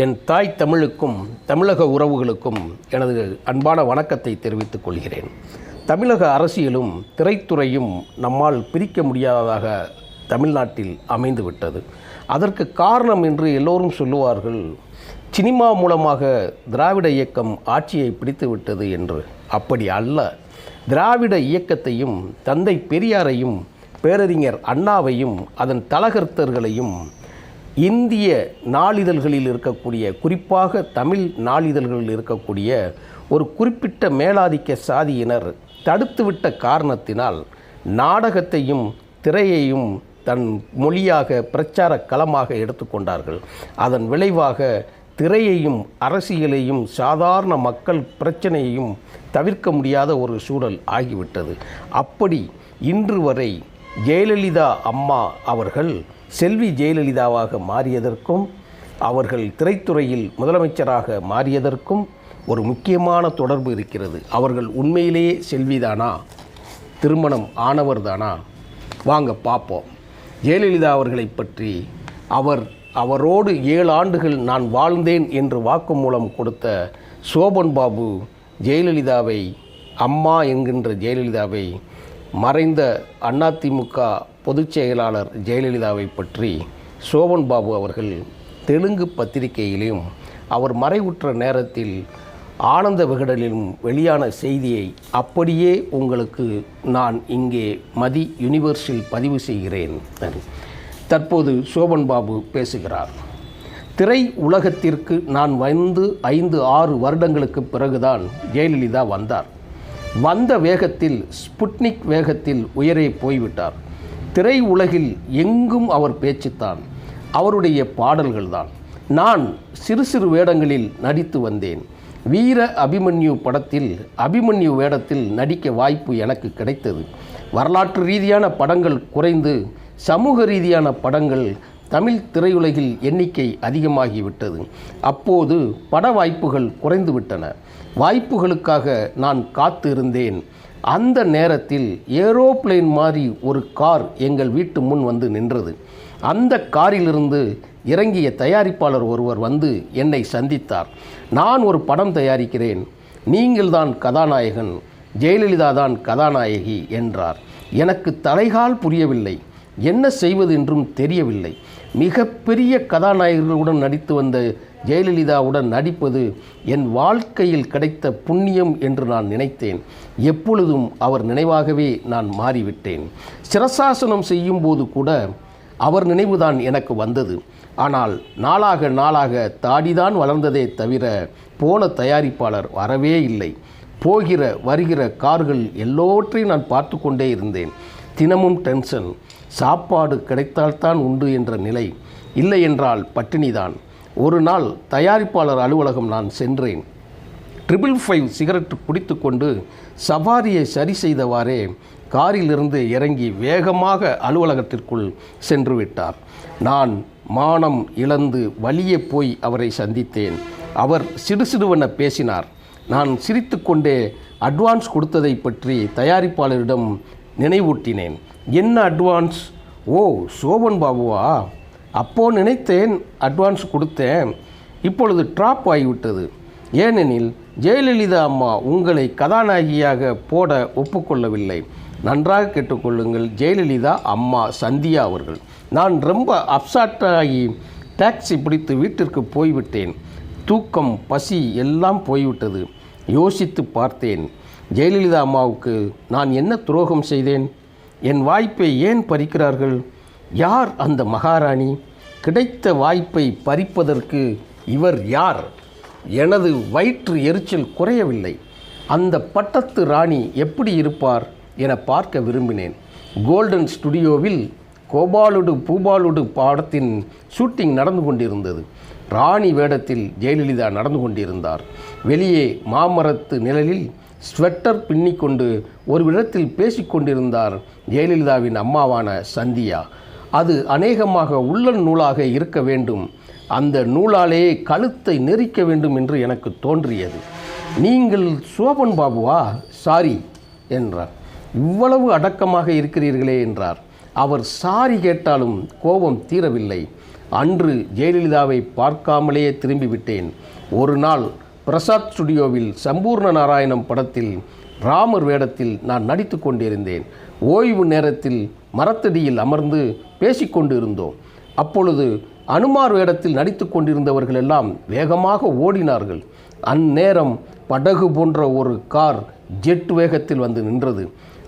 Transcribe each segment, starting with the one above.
என் தாய் தமிழுக்கும் தமிழக உறவுகளுக்கும் எனது அன்பான வணக்கத்தை தெரிவித்துக் கொள்கிறேன். தமிழக அரசியலும் திரைத்துறையும் நம்மால் பிரிக்க முடியாததாக தமிழ்நாட்டில் அமைந்துவிட்டது. அதற்கு காரணம் என்று எல்லோரும் சொல்லுவார்கள் சினிமா மூலமாக திராவிட இயக்கம் ஆட்சியை பிடித்துவிட்டது என்று. அப்படி அல்ல. திராவிட இயக்கத்தையும் தந்தை பெரியாரையும் பேரறிஞர் அண்ணாவையும் அதன் தலகர்த்தர்களையும் இந்திய நாளிதழ்களில் இருக்கக்கூடிய குறிப்பாக தமிழ் நாளிதழ்களில் இருக்கக்கூடிய ஒரு குறிப்பிட்ட மேலாதிக்க சாதியினர் தடுத்துவிட்ட காரணத்தினால் நாடகத்தையும் திரையையும் தன் மொழியாக பிரச்சார களமாக எடுத்துக்கொண்டார்கள் அதன் விளைவாக திரையையும் அரசியலையும் சாதாரண மக்கள் பிரச்சனையையும் தவிர்க்க முடியாத ஒரு சூழல் ஆகிவிட்டது. அப்படி இன்று வரை ஜெயலலிதா அம்மா அவர்கள் செல்வி ஜெயலலிதாவாக மாறியதற்கும் அவர்கள் திரைத்துறையில் முதலமைச்சராக மாறியதற்கும் ஒரு முக்கியமான தொடர்பு இருக்கிறது. அவர்கள் உண்மையிலேயே செல்விதானா? திருமணம் ஆனவர்தானா? வாங்க பார்ப்போம் ஜெயலலிதா அவர்களை பற்றி அவர் அவரோடு ஏழு ஆண்டுகள் நான் வாழ்ந்தேன் என்று வாக்குமூலம் கொடுத்த சோபன் பாபு ஜெயலலிதாவை அம்மா என்கின்ற ஜெயலலிதாவை மறைந்த அதிமுக பொதுச் செயலாளர் ஜெயலலிதாவை பற்றி சோபன் பாபு அவர்கள் தெலுங்கு பத்திரிகையிலும் அவர் மறைவுற்ற நேரத்தில் ஆனந்த விகடனிலும் வெளியான செய்தியை அப்படியே உங்களுக்கு நான் இங்கே மதி யூனிவர்ஸில் பதிவு செய்கிறேன். தற்போது சோபன் பாபு பேசுகிறார். திரை உலகத்திற்கு நான் வந்து ஐந்து ஆறு வருடங்களுக்கு பிறகுதான் ஜெயலலிதா வந்தார். வந்த வேகத்தில் ஸ்புட்னிக் வேகத்தில் உயரே போய்விட்டார். திரை உலகில் எங்கும் அவர் பேச்சுத்தான். அவருடைய பாடல்கள்தான். நான் சிறு சிறு வேடங்களில் நடித்து வந்தேன். வீர அபிமன்யு படத்தில் அபிமன்யு வேடத்தில் நடிக்க வாய்ப்பு எனக்கு கிடைத்தது. வரலாற்று ரீதியான படங்கள் குறைந்து சமூக ரீதியான படங்கள் தமிழ் திரையுலகில் எண்ணிக்கை அதிகமாகிவிட்டது. அப்போது பட வாய்ப்புகள் குறைந்துவிட்டன. வாய்ப்புகளுக்காக நான் காத்து இருந்தேன் அந்த நேரத்தில் ஏரோப்ளேன் மாதிரி ஒரு கார் எங்கள் வீட்டு முன் வந்து நின்றது. அந்த காரிலிருந்து இறங்கிய தயாரிப்பாளர் ஒருவர் வந்து என்னை சந்தித்தார். நான் ஒரு படம் தயாரிக்கிறேன். நீங்கள்தான் கதாநாயகன். ஜெயலலிதா தான் கதாநாயகி என்றார். எனக்கு தலைகால் புரியவில்லை. என்ன செய்வது என்றும் தெரியவில்லை. மிகப்பெரிய கதாநாயகர்களுடன் நடித்து வந்த ஜெயலலிதாவுடன் நடிப்பது என் வாழ்க்கையில் கிடைத்த புண்ணியம் என்று நான் நினைத்தேன். எப்பொழுதும் அவர் நினைவாகவே நான் மாறிவிட்டேன். சிரசாசனம் செய்யும்போது கூட அவர் நினைவுதான் எனக்கு வந்தது. ஆனால் நாளாக நாளாக தாடிதான் வளர்ந்ததே தவிர போன தயாரிப்பாளர் வரவே இல்லை. போகிற வருகிற கார்கள் எல்லோற்றையும் நான் பார்த்து கொண்டே இருந்தேன். தினமும் டென்ஷன் சாப்பாடு கிடைத்தால்தான் உண்டு என்ற நிலை இல்லை என்றால் பட்டினிதான். ஒரு நாள் தயாரிப்பாளர் அலுவலகம் நான் சென்றேன். ட்ரிபிள் ஃபைவ் சிகரெட் குடித்து கொண்டு சவாரியை சரி செய்தவாறே காரிலிருந்து இறங்கி வேகமாக அலுவலகத்திற்குள் சென்று விட்டார். நான் மானம் இழந்து வழியே போய் அவரை சந்தித்தேன். அவர் சிடுசிடுவென பேசினார். நான் சிரித்துக்கொண்டே அட்வான்ஸ் கொடுத்ததை பற்றி தயாரிப்பாளரிடம் நினைவூட்டினேன். என்ன அட்வான்ஸ் ஓ சோபன் பாபுவா? அப்போது நினைத்தேன் அட்வான்ஸ் கொடுத்தேன். இப்பொழுது ட்ராப் ஆகிவிட்டது. ஏனெனில் ஜெயலலிதா அம்மா உங்களை கதாநாயகியாக போட ஒப்புக்கொள்ளவில்லை. நன்றாக கேட்டுக்கொள்ளுங்கள் ஜெயலலிதா அம்மா சந்தியா அவர்கள். நான் ரொம்ப அப்சாட்டாகி டாக்ஸி பிடித்து வீட்டிற்கு போய்விட்டேன். தூக்கம் பசி எல்லாம் போய்விட்டது. யோசித்து பார்த்தேன் ஜெயலலிதா அம்மாவுக்கு நான் என்ன துரோகம் செய்தேன்? என் வாய்ப்பை ஏன் பறிக்கிறார்கள்? யார் அந்த மகாராணி? கிடைத்த வாய்ப்பை பறிப்பதற்கு இவர் யார்? எனது வயிற்று எரிச்சல் குறையவில்லை. அந்த பட்டத்து ராணி எப்படி இருப்பார் என பார்க்க விரும்பினேன். கோல்டன் ஸ்டுடியோவில் கோபாலுடு பூபாலுடு பாடத்தின் ஷூட்டிங் நடந்து கொண்டிருந்தது. ராணி வேடத்தில் ஜெயலலிதா நடந்து கொண்டிருந்தார். வெளியே மாமரத்து நிழலில் ஸ்வெட்டர் பின்னிக்கொண்டு ஒரு இடத்தில் பேசிக்கொண்டிருந்தார் ஜெயலலிதாவின் அம்மாவான சந்தியா. அது அநேகமாக உள்ளன் நூலாக இருக்க வேண்டும். அந்த நூலாலே கழுத்தை நெரிக்க வேண்டும் என்று எனக்கு தோன்றியது. நீங்கள் சோபன் பாபுவா? சாரி என்றார். இவ்வளவு அடக்கமாக இருக்கிறீர்களே என்றார். அவர் சாரி கேட்டாலும் கோபம் தீரவில்லை. அன்று ஜெயலலிதாவை பார்க்காமலேயே திரும்பிவிட்டேன். ஒரு நாள் பிரசாத் ஸ்டுடியோவில் சம்பூர்ண நாராயணம் படத்தில் ராமர் வேடத்தில் நான் நடித்து கொண்டிருந்தேன். ஓய்வு நேரத்தில் மரத்தடியில் அமர்ந்து பேசிக்கொண்டு இருந்தோம் அப்பொழுது அனுமார் வேடத்தில் நடித்து கொண்டிருந்தவர்கள் எல்லாம் வேகமாக ஓடினார்கள். அந்நேரம் படகு போன்ற ஒரு கார் ஜெட் வேகத்தில் வந்து நின்றது.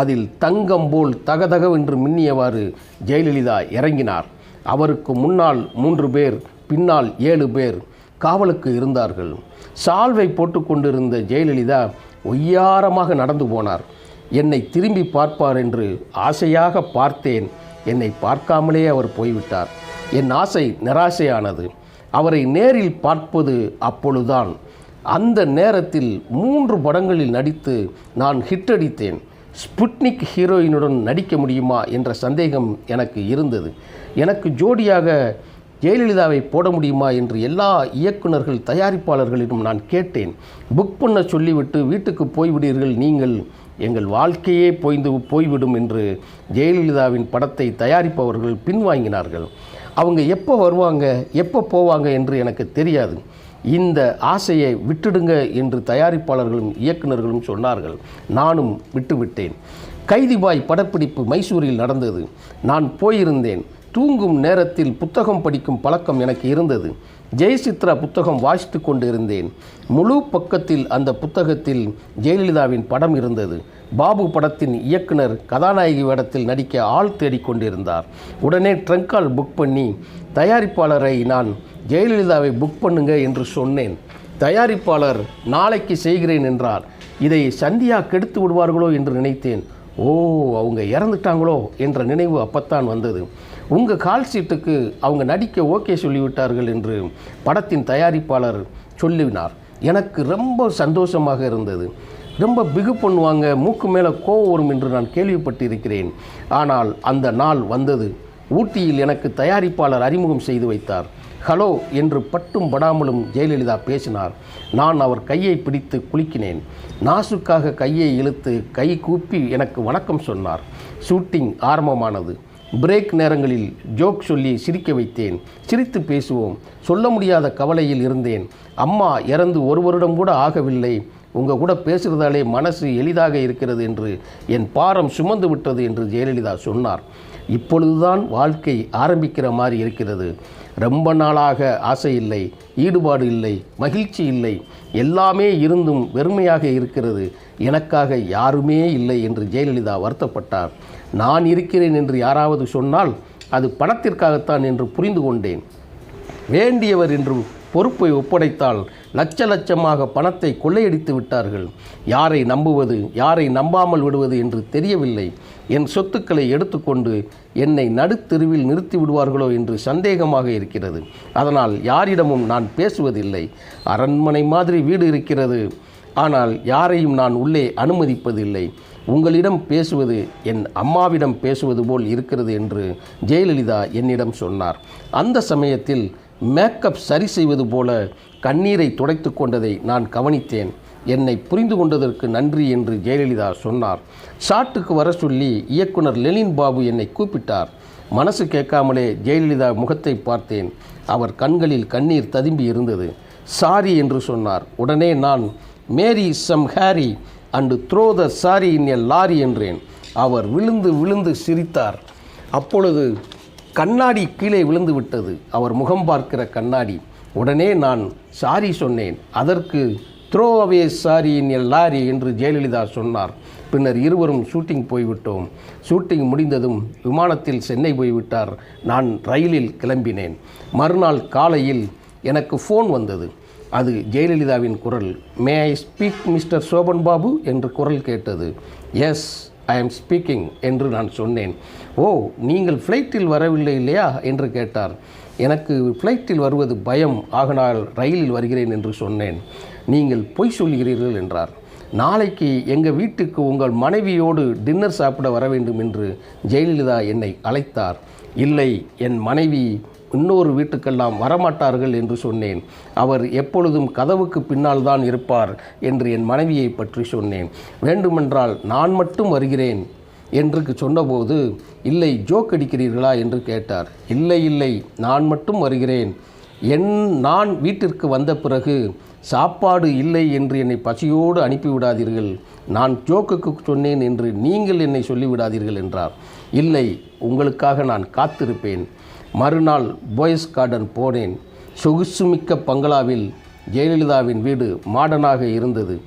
அதில் தங்கம் போல் தகதகவென்று மின்னியவாறு ஜெயலலிதா இறங்கினார். அவருக்கு முன்னால் மூன்று பேர் பின்னால் ஏழு பேர் காவலுக்கு இருந்தார்கள். சால்வை போட்டுக்கொண்டிருந்த ஜெயலலிதா ஒய்யாரமாக நடந்து போனார். என்னை திரும்பி பார்ப்பார் என்று ஆசையாக பார்த்தேன். என்னை பார்க்காமலே அவர் போய்விட்டார். என் ஆசை நிராசையானது. அவரை நேரில் பார்ப்பது அப்பொழுதுதான். அந்த நேரத்தில் மூன்று படங்களில் நடித்து நான் ஹிட் அடித்தேன். ஸ்புட்னிக் ஹீரோயினுடன் நடிக்க முடியுமா என்ற சந்தேகம் எனக்கு இருந்தது. எனக்கு ஜோடியாக ஜெயலலிதாவை போட முடியுமா என்று எல்லா இயக்குனர்கள் தயாரிப்பாளர்களிடம் நான் கேட்டேன். புக் பண்ண சொல்லிவிட்டு வீட்டுக்கு போய்விடுவீர்கள் நீங்கள். எங்கள் வாழ்க்கையே போய்ந்து போய்விடும் என்று ஜெயலலிதாவின் படத்தை தயாரிப்பவர்கள் பின்வாங்கினார்கள். அவங்க எப்போ வருவாங்க எப்போ போவாங்க என்று எனக்கு தெரியாது. இந்த ஆசையை விட்டுடுங்க என்று தயாரிப்பாளர்களும் இயக்குனர்களும் சொன்னார்கள். நானும் விட்டுவிட்டேன். கைதிபாய் படப்பிடிப்பு மைசூரில் நடந்தது. நான் போயிருந்தேன். தூங்கும் நேரத்தில் புத்தகம் படிக்கும் பழக்கம் எனக்கு இருந்தது. ஜெயசித்ரா புத்தகம் வாசித்து கொண்டிருந்தேன். முழு பக்கத்தில் அந்த புத்தகத்தில் ஜெயலலிதாவின் படம் இருந்தது. பாபு படத்தின் இயக்குனர் கதாநாயகி வேடத்தில் நடிக்க ஆள் தேடிக்கொண்டிருந்தார் உடனே ட்ரங்கால் புக் பண்ணி தயாரிப்பாளரை நான் ஜெயலலிதாவை புக் பண்ணுங்க என்று சொன்னேன். தயாரிப்பாளர் நாளைக்கு செய்கிறேன் என்றார். இதை சந்தியா கெடுத்து விடுவார்களோ என்று நினைத்தேன். ஓ அவங்க இறந்துட்டாங்களோ என்ற நினைவு அப்பத்தான் வந்தது. உங்கள் கால் சீட்டுக்கு அவங்க நடிக்க ஓகே சொல்லிவிட்டார்கள் என்று படத்தின் தயாரிப்பாளர் சொல்லினார். எனக்கு ரொம்ப சந்தோஷமாக இருந்தது. ரொம்ப பிகு பண்ணுவாங்க மூக்கு மேலே கோவம் வரும் என்று நான் கேள்விப்பட்டிருக்கிறேன். ஆனால் அந்த நாள் வந்தது. ஊட்டியில் எனக்கு தயாரிப்பாளர் அறிமுகம் செய்து வைத்தார். ஹலோ என்று பட்டும் படாமலும் ஜெயலலிதா பேசினார். நான் அவர் கையை பிடித்து குலுக்கினேன். நாசுக்காக கையை இழுத்து கை கூப்பி எனக்கு வணக்கம் சொன்னார். ஷூட்டிங் ஆரம்பமானது. பிரேக் நேரங்களில் ஜோக் சொல்லி சிரிக்க வைத்தேன். சிரித்து பேசுவோம். சொல்ல முடியாத கவலையில் இருந்தேன். அம்மா இறந்து ஒரு வருடம் கூட ஆகவில்லை. உங்கள் கூட பேசுகிறதாலே மனசு எளிதாக இருக்கிறது என்று என் பாரம் சுமந்து விட்டது என்று ஜெயலலிதா சொன்னார். இப்பொழுதுதான் வாழ்க்கை ஆரம்பிக்கிற மாதிரி இருக்கிறது. ரொம்ப நாளாக ஆசை இல்லை ஈடுபாடு இல்லை மகிழ்ச்சி இல்லை. எல்லாமே இருந்தும் வெறுமையாக இருக்கிறது. எனக்காக யாருமே இல்லை என்று ஜெயலலிதா வருத்தப்பட்டார். நான் இருக்கிறேன் என்று யாராவது சொன்னால் அது பணத்திற்காகத்தான் என்று புரிந்து கொண்டேன். வேண்டியவர் என்று பொறுப்பை ஒப்படைத்தால் லட்ச லட்சமாக பணத்தை கொள்ளையடித்து விட்டார்கள். யாரை நம்புவது யாரை நம்பாமல் விடுவது என்று தெரியவில்லை. என் சொத்துக்களை எடுத்துக்கொண்டு என்னை நடுத்தெருவில் நிறுத்தி விடுவார்களோ என்று சந்தேகமாக இருக்கிறது. அதனால் யாரிடமும் நான் பேசுவதில்லை. அரண்மனை மாதிரி வீடு இருக்கிறது. ஆனால் யாரையும் நான் உள்ளே அனுமதிப்பதில்லை. உங்களிடம் பேசுவது என் அம்மாவிடம் பேசுவது போல் இருக்கிறது என்று ஜெயலலிதா என்னிடம் சொன்னார். அந்த சமயத்தில் மேக்கப் சரி செய்வது போல கண்ணீரை துடைத்து கொண்டதை நான் கவனித்தேன். என்னை புரிந்து கொண்டதற்கு நன்றி என்று ஜெயலலிதா சொன்னார். ஷாட்டுக்கு வர சொல்லி இயக்குனர் லெனின் பாபு என்னை கூப்பிட்டார். மனசு கேட்காமலே ஜெயலலிதா முகத்தை பார்த்தேன். அவர் கண்களில் கண்ணீர் ததும்பி இருந்தது. சாரி என்று சொன்னார். உடனே நான் marry some Harry and throw the sorry in a lorry என்றேன். அவர் விழுந்து விழுந்து சிரித்தார். அப்பொழுது கண்ணாடி கீழே விழுந்து விட்டது. அவர் முகம் பார்க்கிற கண்ணாடி. உடனே நான் சாரி சொன்னேன். அதற்கு throw away sorry in a lorry என்று ஜெயலலிதா சொன்னார். பின்னர் இருவரும் ஷூட்டிங் போய்விட்டோம். ஷூட்டிங் முடிந்ததும் விமானத்தில் சென்னை போய்விட்டார். நான் ரயிலில் கிளம்பினேன். மறுநாள் காலையில் எனக்கு ஃபோன் வந்தது. அது ஜெயலலிதாவின் குரல். May I speak mister Sobhan Babu என்று குரல் கேட்டது. எஸ் ஐ எம் ஸ்பீக்கிங் என்று நான் சொன்னேன். ஓ நீங்கள் ஃப்ளைட்டில் வரவில்லை இல்லையா? என்று கேட்டார். எனக்கு ஃப்ளைட்டில் வருவது பயம். ஆகனால் ரயிலில் வருகிறேன் என்று சொன்னேன். நீங்கள் பொய் சொல்கிறீர்கள் என்றார். நாளைக்கு எங்கள் வீட்டுக்கு உங்கள் மனைவியோடு டின்னர் சாப்பிட வர வேண்டும் என்று ஜெயலலிதா என்னை அழைத்தார். இல்லை என் மனைவி இன்னொரு வீட்டுக்கெல்லாம் வரமாட்டார்கள் என்று சொன்னேன். அவர் எப்பொழுதும் கதவுக்கு பின்னால் தான் இருப்பார் என்று என் மனைவியை பற்றி சொன்னேன். வேண்டுமென்றால் நான் மட்டும் வருகிறேன் என்று சொன்னபோது இல்லை ஜோக் அடிக்கிறீர்களா? என்று கேட்டார். இல்லை இல்லை நான் மட்டும் வருகிறேன். என் நான் வீட்டிற்கு வந்த பிறகு சாப்பாடு இல்லை என்று என்னை பசியோடு அனுப்பிவிடாதீர்கள் நான் ஜோக்குக்கு சொன்னேன் என்று நீங்கள் என்னை சொல்லிவிடாதீர்கள் என்றார். இல்லை உங்களுக்காக நான் காத்திருப்பேன். மறுநாள் பாய்ஸ் கார்டன் போனேன். சொகுசுமிக்க பங்களாவில் ஜெயலலிதாவின் வீடு மாடனாக இருந்தது.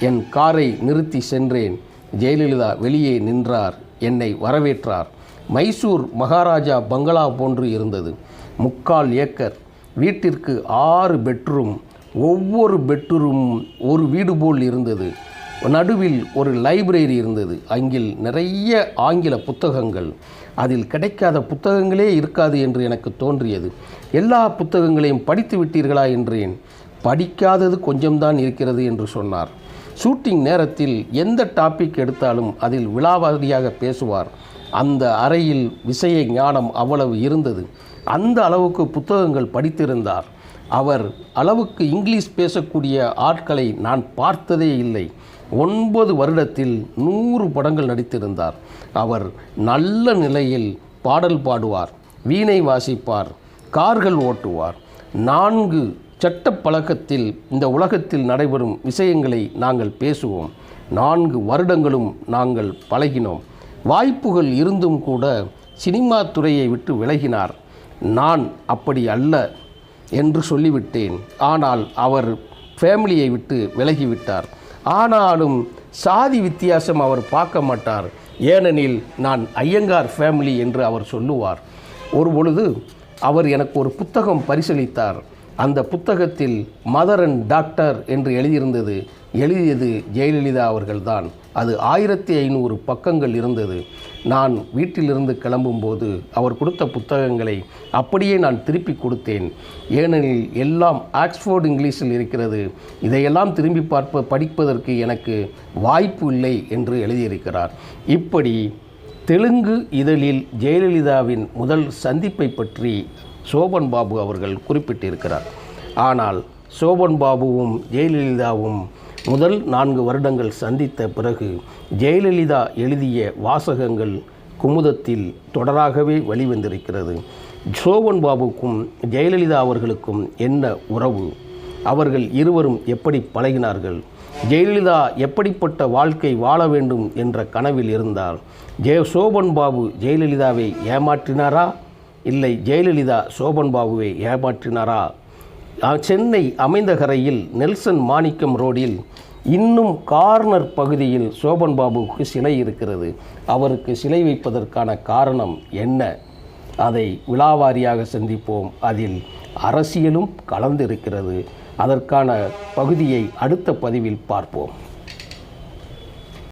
என் காரை நிறுத்தி சென்றேன். ஜெயலலிதா வெளியே நின்றார். என்னை வரவேற்றார். மைசூர் மகாராஜா பங்களா போன்று இருந்தது. முக்கால் ஏக்கர். வீட்டிற்கு ஆறு பெட்ரூம். ஒவ்வொரு பெட்ரூம் ஒரு வீடு போல் இருந்தது. நடுவில் ஒரு லைப்ரரி இருந்தது. அங்கில் நிறைய ஆங்கில புத்தகங்கள். அதில் கிடைக்காத புத்தகங்களே இருக்காது என்று எனக்கு தோன்றியது. எல்லா புத்தகங்களையும் படித்து விட்டீர்களா என்றேன். படிக்காதது கொஞ்சம்தான் இருக்கிறது என்று சொன்னார். ஷூட்டிங் நேரத்தில் எந்த டாபிக் எடுத்தாலும் அதில் விழாவாரியாக பேசுவார். அந்த அறையில் விஷய ஞானம் அவ்வளவு இருந்தது. அந்த அளவுக்கு புத்தகங்கள் படித்திருந்தார். அவர் அளவுக்கு இங்கிலீஷ் பேசக்கூடிய ஆட்களை நான் பார்த்ததே இல்லை. ஒன்பது வருடத்தில் நூறு படங்கள் நடித்திருந்தார். அவர் நல்ல நிலையில் பாடல் பாடுவார் வீணை வாசிப்பார் கார்கள் ஓட்டுவார். நான்கு சட்ட பழக்கத்தில் இந்த உலகத்தில் நடைபெறும் விஷயங்களை நாங்கள் பேசுவோம். நான்கு வருடங்களும் நாங்கள் பழகினோம். வாய்ப்புகள் இருந்தும் கூட சினிமா துறையை விட்டு விலகினார். நான் அப்படி அல்ல என்று சொல்லிவிட்டேன். ஆனால் அவர் ஃபேமிலியை விட்டு விலகிவிட்டார். ஆனாலும் சாதி வித்தியாசம் அவர் பார்க்க மாட்டார். ஏனெனில் நான் ஐயங்கார் ஃபேமிலி என்று அவர் சொல்லுவார். ஒரு பொழுது அவர் எனக்கு ஒரு புத்தகம் பரிசளித்தார். அந்த புத்தகத்தில் மதர் அண்ட் டாக்டர் என்று எழுதியிருந்தது. எழுதியது ஜெயலலிதா அவர்கள்தான். அது ஆயிரத்தி ஐநூறு பக்கங்கள் இருந்தது. நான் வீட்டிலிருந்து கிளம்பும்போது அவர் கொடுத்த புத்தகங்களை அப்படியே நான் திருப்பி கொடுத்தேன். ஏனெனில் எல்லாம் ஆக்ஸ்ஃபோர்டு இங்கிலீஷில் இருக்கிறது. இதையெல்லாம் திரும்பி பார்ப்ப படிப்பதற்கு எனக்கு வாய்ப்பு இல்லை என்று எழுதியிருக்கிறார். இப்படி தெலுங்கு இதழில் ஜெயலலிதாவின் முதல் சந்திப்பை பற்றி சோபன் பாபு அவர்கள் குறிப்பிட்டிருக்கிறார். ஆனால் சோபன் பாபுவும் ஜெயலலிதாவும் முதல் நான்கு வருடங்கள் சந்தித்த பிறகு ஜெயலலிதா எழுதிய வாசகங்கள் குமுதத்தில் தொடராகவே வழிவந்திருக்கிறது சோபன் பாபுக்கும் ஜெயலலிதா அவர்களுக்கும் என்ன உறவு? அவர்கள் இருவரும் எப்படி பழகினார்கள்? ஜெயலலிதா எப்படிப்பட்ட வாழ்க்கை வாழ வேண்டும் என்ற கனவில் இருந்தால் ஜெய சோபன் பாபு ஜெயலலிதாவை ஏமாற்றினாரா? இல்லை ஜெயலலிதா சோபன் பாபுவை ஏமாற்றினாரா? சென்னை சென்னை அமைந்தகரையில் நெல்சன் மாணிக்கம் ரோடில் இன்னும் கார்னர் பகுதியில் சோபன் பாபுவுக்கு சிலை இருக்கிறது. அவருக்கு சிலை வைப்பதற்கான காரணம் என்ன? அதை விழாவாரியாக சந்திப்போம். அதில் அரசியலும் கலந்திருக்கிறது. அதற்கான பகுதியை அடுத்த பதிவில் பார்ப்போம்.